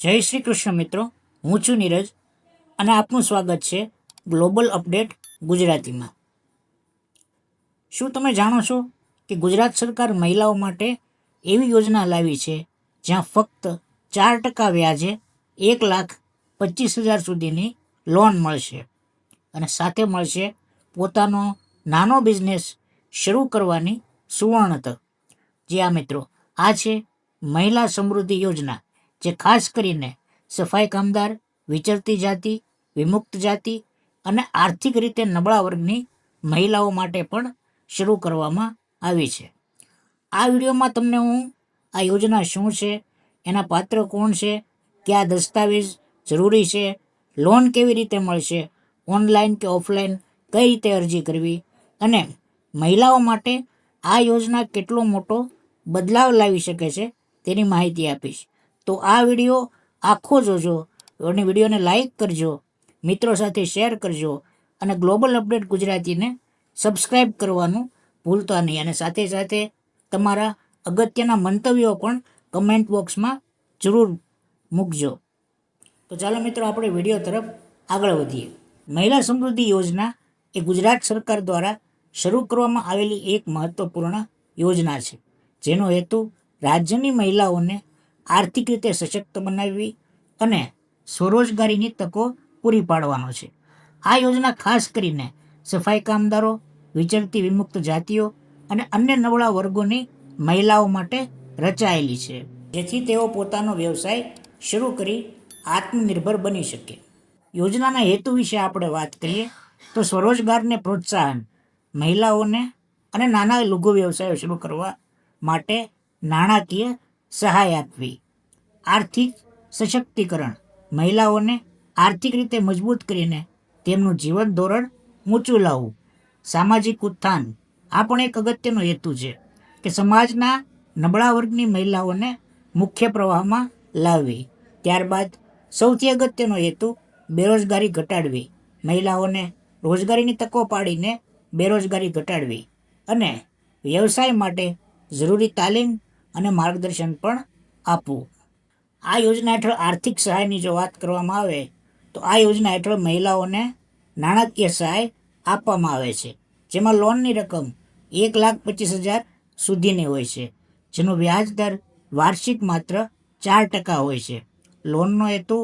જય શ્રી કૃષ્ણ મિત્રો, હું છું નીરજ અને આપનું સ્વાગત છે ગ્લોબલ અપડેટ ગુજરાતીમાં. શું તમે જાણો છો કે ગુજરાત સરકાર મહિલાઓ માટે એવી યોજના લાવી છે જ્યાં ફક્ત ચાર ટકા વ્યાજે એક લાખ પચીસ હજાર સુધીની લોન મળશે અને સાથે મળશે પોતાનો નાનો બિઝનેસ શરૂ કરવાની સુવર્ણ તક? જી આ મિત્રો, આ છે મહિલા સમૃદ્ધિ યોજના. જે ખાસ કરીને સફાઈ કામદાર, વિચરતી જાતિ, વિમુક્ત જાતિ અને આર્થિક રીતે નબળા વર્ગની મહિલાઓ માટે પણ શરૂ કરવામાં આવી છે. આ વિડીયોમાં તમને હું આ યોજના શું છે, એના પાત્ર કોણ છે, કયા દસ્તાવેજ જરૂરી છે, લોન કેવી રીતે મળશે, ઓનલાઈન કે ઓફલાઈન કઈ રીતે અરજી કરવી અને મહિલાઓ માટે આ યોજના કેટલો મોટો બદલાવ લાવી શકે છે તેની માહિતી આપીશ. તો આ વીડિયો આખો જોજો અને વિડીયોને લાઈક કરજો, મિત્રો સાથે શેર કરજો અને ગ્લોબલ અપડેટ ગુજરાતીને સબસ્ક્રાઈબ કરવાનું ભૂલતા નહીં. અને સાથે સાથે તમારા અગત્યના મંતવ્યો પણ કમેન્ટ બોક્સમાં જરૂર મૂકજો. તો ચાલો મિત્રો, આપણે વીડિયો તરફ આગળ વધીએ. મહિલા સમૃદ્ધિ યોજના એ ગુજરાત સરકાર દ્વારા શરૂ કરવામાં આવેલી એક મહત્વપૂર્ણ યોજના છે, જેનો હેતુ રાજ્યની મહિલાઓને આર્થિક રીતે સશક્ત બનાવવી અને સ્વરોજગારીની તકો પૂરી પાડવાનો છે. આ યોજના ખાસ કરીને સફાઈ કામદારો, વિચરતી વિમુક્ત જાતિઓ અને અન્ય નબળા વર્ગોની મહિલાઓ માટે રચાયેલી છે. જેથી તેઓ પોતાનો વ્યવસાય શરૂ કરી આત્મનિર્ભર બની શકે. યોજનાના હેતુ વિશે આપણે વાત કરીએ તો સ્વરોજગારને પ્રોત્સાહન, મહિલાઓને અને નાના લઘુ વ્યવસાયો શરૂ કરવા માટે નાણાકીય સહાય આપવી આર્થિક સશક્તિકરણ. મહિલાઓને આર્થિક રીતે મજબૂત કરીને તેમનું જીવન ધોરણ ઊંચું લાવવું. સામાજિક ઉત્થાન. આ પણ એક અગત્યનો હેતુ છે કે સમાજના નબળા વર્ગની મહિલાઓને મુખ્ય પ્રવાહમાં લાવવી. ત્યારબાદ સૌથી અગત્યનો હેતુ બેરોજગારી ઘટાડવી. મહિલાઓને રોજગારીની તકો પાડીને બેરોજગારી ઘટાડવી અને વ્યવસાય માટે જરૂરી તાલીમ અને માર્ગદર્શન પણ આપવું. આ યોજના હેઠળ આર્થિક સહાયની જો વાત કરવામાં આવે, તો આ યોજના હેઠળ મહિલાઓને નાણાકીય સહાય આપવામાં આવે છે. જેમાં લોનની રકમ એક લાખ પચીસ હજાર સુધીની હોય છે, જેનો વ્યાજ દર વાર્ષિક માત્ર ચાર ટકા હોય છે. લોનનો હેતુ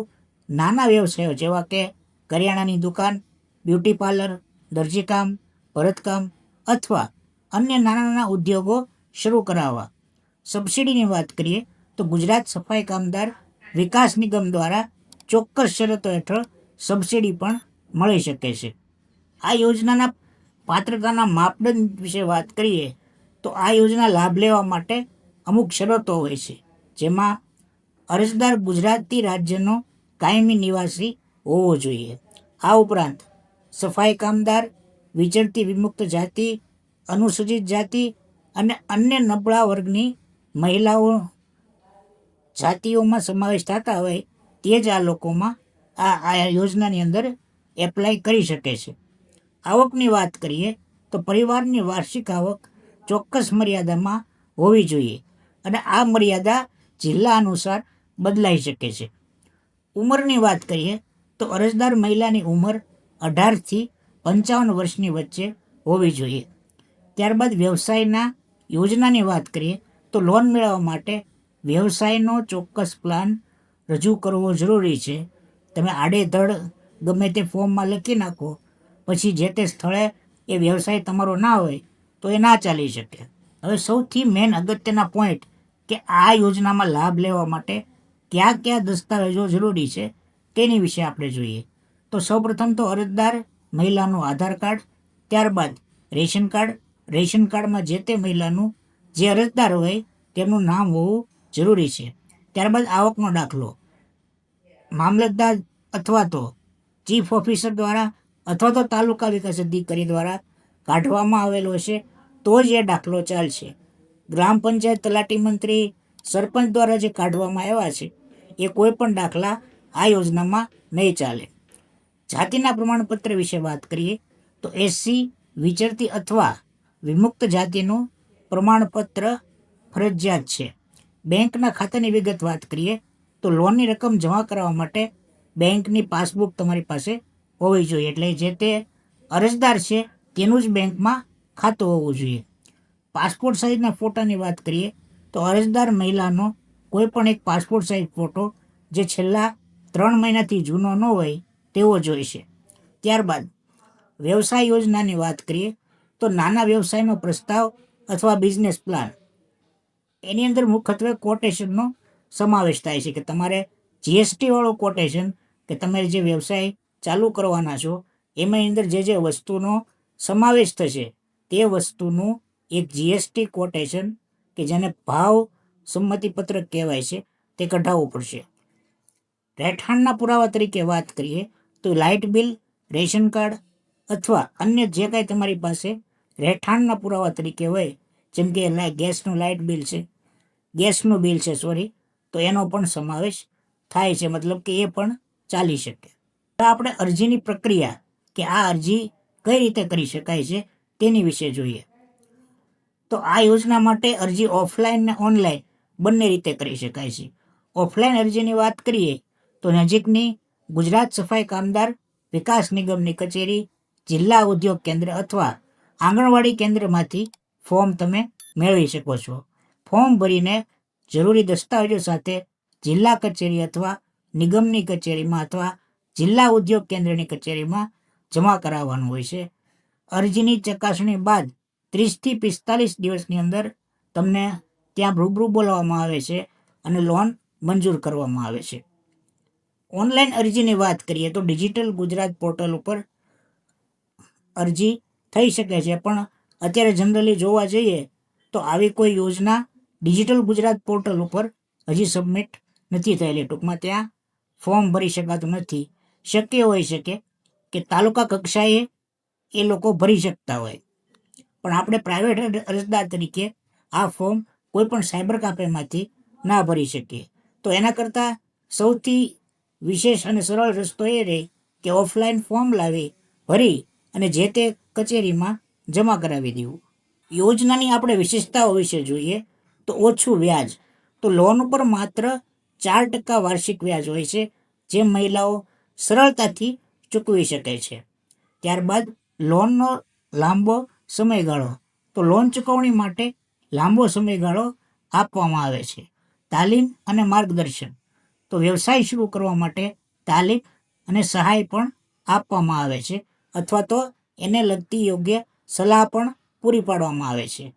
નાના વ્યવસાયો જેવા કે કરિયાણાની દુકાન, બ્યુટી પાર્લર, દરજીકામ, ભરતકામ અથવા અન્ય નાના નાના ઉદ્યોગો શરૂ કરાવવા. સબસિડીની વાત કરીએ, તો ગુજરાત સફાઈ કામદાર વિકાસ નિગમ દ્વારા ચોક્કસ શરતો હેઠળ સબસિડી પણ મળી શકે છે. આ યોજનાના પાત્રતાના માપદંડ વિશે વાત કરીએ, તો આ યોજના લાભ લેવા માટે અમુક શરતો હોય છે, જેમાં અરજદાર ગુજરાતી રાજ્યનો કાયમી નિવાસી હોવો જોઈએ. આ ઉપરાંત સફાઈ કામદાર, વિચરતી વિમુક્ત જાતિ, અનુસૂચિત જાતિ અને અન્ય નબળા વર્ગની મહિલાઓ જાતિઓમાં સમાવેશ થતા હોય તે જ આ લોકોમાં આ આ યોજનાની અંદર એપ્લાય કરી શકે છે. આવકની વાત કરીએ તો પરિવારની વાર્ષિક આવક ચોક્કસ મર્યાદામાં હોવી જોઈએ અને આ મર્યાદા જિલ્લા અનુસાર બદલાઈ શકે છે. ઉંમરની વાત કરીએ તો અરજદાર મહિલાની ઉંમર અઢારથી પંચાવન વર્ષની વચ્ચે હોવી જોઈએ. ત્યારબાદ વ્યવસાયના યોજનાની વાત કરીએ તો લોન મેળવવા માટે વ્યવસાયનો ચોક્કસ પ્લાન રજૂ કરવો જરૂરી છે. તમે આડેધડ ગમે તે ફોર્મમાં લખી નાખો, પછી જે તે સ્થળે એ વ્યવસાય તમારો ના હોય, તો એ ના ચાલી શકે. હવે સૌથી મેન અગત્યના પોઈન્ટ કે આ યોજનામાં લાભ લેવા માટે કયા કયા દસ્તાવેજો જરૂરી છે તેની વિશે આપણે જોઈએ. તો સૌપ્રથમ તો અરજદાર મહિલાનું આધાર કાર્ડ, ત્યારબાદ રેશન કાર્ડ. રેશન કાર્ડમાં જે તે મહિલાનું જે અરજદાર હોય તેમનું નામ હોવું જરૂરી છે. ત્યારબાદ આવકનો દાખલો. મામલતદાર અથવા તો ચીફ ઓફિસર દ્વારા અથવા તો તાલુકા વિકાસ અધિકારી દ્વારા કાઢવામાં આવેલો છે તો જ એ દાખલો ચાલશે. ગ્રામ પંચાયત તલાટી મંત્રી સરપંચ દ્વારા જે કાઢવામાં આવ્યા છે, એ કોઈ પણ દાખલા આ યોજનામાં નહીં ચાલે. જાતિના પ્રમાણપત્ર વિશે વાત કરીએ તો એસસી, વિચરતી અથવા વિમુક્ત જાતિનું પ્રમાણપત્ર ફરજિયાત છે. બેંકના ખાતાની વિગત વાત કરીએ, તો લોનની રકમ જમા કરાવવા માટે બેંકની પાસબુક તમારી પાસે હોવી જોઈએ. એટલે જે તે અરજદાર છે, તેનું જ બેંકમાં ખાતું હોવું જોઈએ. પાસપોર્ટ સાઇઝના ફોટાની વાત કરીએ, તો અરજદાર મહિલાનો કોઈ પણ એક પાસપોર્ટ સાઇઝ ફોટો જે છેલ્લા ત્રણ મહિનાથી જૂનો ન હોય, તેવો જોઈશે ત્યારબાદ વ્યવસાય યોજનાની વાત કરીએ, તો નાના વ્યવસાયનો પ્રસ્તાવ અથવા બિઝનેસ પ્લાન એની અંદર મુખ્યત્વે કોટેશનનો સમાવેશ થાય છે કે તમારે જીએસટીવાળો કોટેશન કે તમે જે વ્યવસાય ચાલુ કરવાના છો એમાં અંદર જે જે વસ્તુનો સમાવેશ થશે, તે વસ્તુનું એક જીએસટી કોટેશન કે જેને ભાવ સંમતિપત્રક કહેવાય છે, તે કઢાવવું પડશે. રહેઠાણના પુરાવા તરીકે વાત કરીએ તો લાઇટ બિલ રેશન કાર્ડ અથવા અન્ય જે કાંઈ તમારી પાસે રહેઠાણના પુરાવા તરીકે હોય, જેમ કે ગેસનું લાઇટ બિલ છે, ગેસનું બિલ છે સોરી તો એનો પણ સમાવેશ થાય છે, મતલબ કે એ પણ ચાલી શકે. તો આપણે અરજીની પ્રક્રિયા કે આ અરજી કઈ રીતે કરી શકાય છે, તેની વિશે જોઈએ. તો આ યોજના માટે અરજી ઓફલાઈન ને ઓનલાઈન બંને રીતે કરી શકાય છે. ઓફલાઈન અરજીની વાત કરીએ, તો નજીકની ગુજરાત સફાઈ કામદાર વિકાસ નિગમની કચેરી, જિલ્લા ઉદ્યોગ કેન્દ્ર અથવા આંગણવાડી કેન્દ્રમાંથી ફોર્મ તમે મેળવી શકો છો. ફોર્મ ભરીને જરૂરી દસ્તાવેજો સાથે જિલ્લા કચેરી અથવા નિગમની કચેરીમાં અથવા જિલ્લા ઉદ્યોગ કેન્દ્રની કચેરીમાં જમા કરાવવાનું હોય છે. અરજીની ચકાસણી બાદ ત્રીસથી પિસ્તાલીસ દિવસની અંદર તમને ત્યાં રૂબરૂ બોલાવવામાં આવે છે અને લોન મંજૂર કરવામાં આવે છે. ઓનલાઈન અરજીની વાત કરીએ તો ડિજિટલ ગુજરાત પોર્ટલ ઉપર અરજી થઈ શકે છે, પણ અત્યારે જનરલી જોવા જઈએ તો આવી કોઈ યોજના ડિજિટલ ગુજરાત પોર્ટલ ઉપર હજી સબમિટ નથી થયેલી. ટૂંકમાં ત્યાં ફોર્મ ભરી શકાતું નથી. શક્ય હોઈ શકે કે તાલુકા કક્ષાએ એ લોકો ભરી શકતા હોય. પણ આપણે પ્રાઇવેટ અરજદાર તરીકે આ ફોર્મ કોઈ પણ સાયબર કાફેમાંથી ના ભરી શકીએ. તો એના કરતાં સૌથી વિશેષ અને સરળ રસ્તો એ રહે કે ઓફલાઈન ફોર્મ લાવી, ભરી અને જે તે કચેરીમાં જમા કરાવી દેવું યોજનાની આપણે વિશેષતાઓ વિશે જોઈએ તો ઓછું વ્યાજ. તો લોન ઉપર માત્ર ચાર ટકા વાર્ષિક વ્યાજ હોય છે, જે મહિલાઓ સરળતાથી ચૂકવી શકે છે. ત્યારબાદ લોનનો લાંબો સમયગાળો. તો લોન ચૂકવણી માટે લાંબો સમયગાળો આપવામાં આવે છે. તાલીમ અને માર્ગદર્શન. તો વ્યવસાય શરૂ કરવા માટે તાલીમ અને સહાય પણ આપવામાં આવે છે, અથવા તો એને લગતી યોગ્ય સલાહ પણ પૂરી પાડવામાં આવે છે.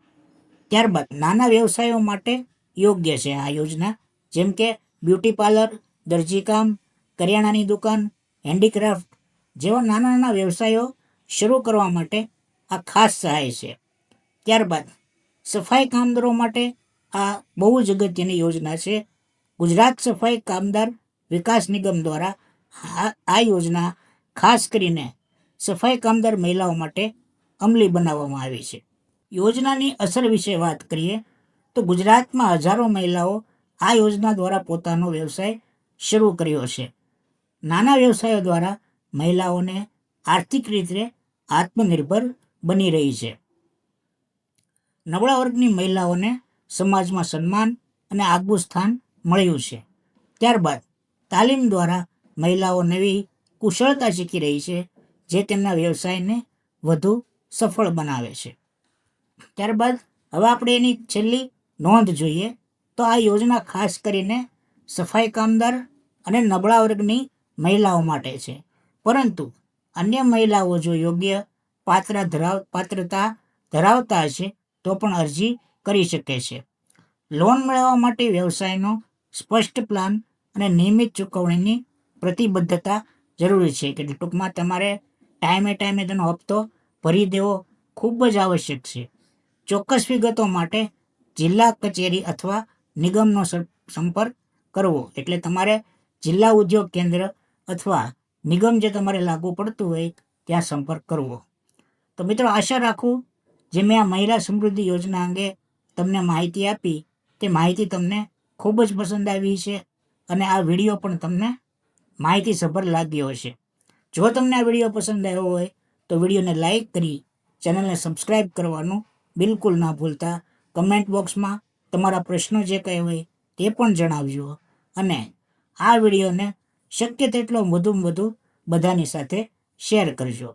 ત્યારબાદ નાના વ્યવસાયો માટે યોગ્ય છે આ યોજના. જેમ કે બ્યુટી પાર્લર, દરજીકામ, કરિયાણાની દુકાન, હેન્ડીક્રાફ્ટ જેવા નાના નાના વ્યવસાયો શરૂ કરવા માટે આ ખાસ સહાય છે. ત્યારબાદ સફાઈ કામદારો માટે આ બહુ જ અગત્યની યોજના છે. ગુજરાત સફાઈ કામદાર વિકાસ નિગમ દ્વારા આ યોજના ખાસ કરીને સફાઈ કામદાર મહિલાઓ માટે અમલી બનાવવામાં આવી છે. યોજનાની અસર વિશે વાત કરીએ તો ગુજરાતમાં હજારો મહિલાઓ આ યોજના દ્વારા પોતાનો વ્યવસાય શરૂ કર્યો છે. નાના વ્યવસાયો દ્વારા મહિલાઓને આર્થિક રીતે આત્મનિર્ભર બની રહી છે. નબળા વર્ગની મહિલાઓને સમાજમાં સન્માન અને આગવું સ્થાન મળ્યું છે. ત્યારબાદ તાલીમ દ્વારા મહિલાઓ નવી કુશળતા શીખી રહી છે જે તેમના વ્યવસાયને વધુ સફળ બનાવે છે. ત્યારબાદ હવે આપણે એની છેલ્લી નોંધ જોઈએ તો આ યોજના ખાસ કરીને સફાઈ કામદાર અને નબળા વર્ગની મહિલાઓ માટે છે. પરંતુ અન્ય મહિલાઓ જો યોગ્ય પાત્ર ધરાવ, પાત્રતા ધરાવતા હશે તો પણ અરજી કરી શકે છે. લોન મેળવવા માટે વ્યવસાયનો સ્પષ્ટ પ્લાન અને નિયમિત ચૂકવણીની પ્રતિબદ્ધતા જરૂરી છે. કે ટૂંકમાં તમારે ટાઈમે ટાઈમે તેનો હપ્તો ભરી દેવો ખૂબ જ આવશ્યક છે. ચોક્કસ વિગતો માટે જિલ્લા કચેરી અથવા નિગમનો સંપર્ક કરવો. એટલે તમારે જિલ્લા ઉદ્યોગ કેન્દ્ર અથવા નિગમ જે તમારે લાગુ પડતું હોય ત્યાં સંપર્ક કરવો. તો મિત્રો આશા રાખું, જે મેં આ મહિલા સમૃદ્ધિ યોજના અંગે તમને માહિતી આપી, તે માહિતી તમને ખૂબ જ પસંદ આવી છે અને આ વીડિયો પણ તમને માહિતીસભર લાગ્યો હશે. જો તમને આ વીડિયો પસંદ આવ્યો હોય, તો વિડીયોને લાઇક કરી ચેનલને સબસ્ક્રાઈબ કરવાનું બિલકુલ ના ભૂલતા. કમેન્ટ બોક્સમાં તમારા પ્રશ્નો જે કંઈ હોય તે પણ જણાવજો અને આ વિડીયોને શક્ય તેટલો વધુમાં વધુ બધાની સાથે શેર કરજો.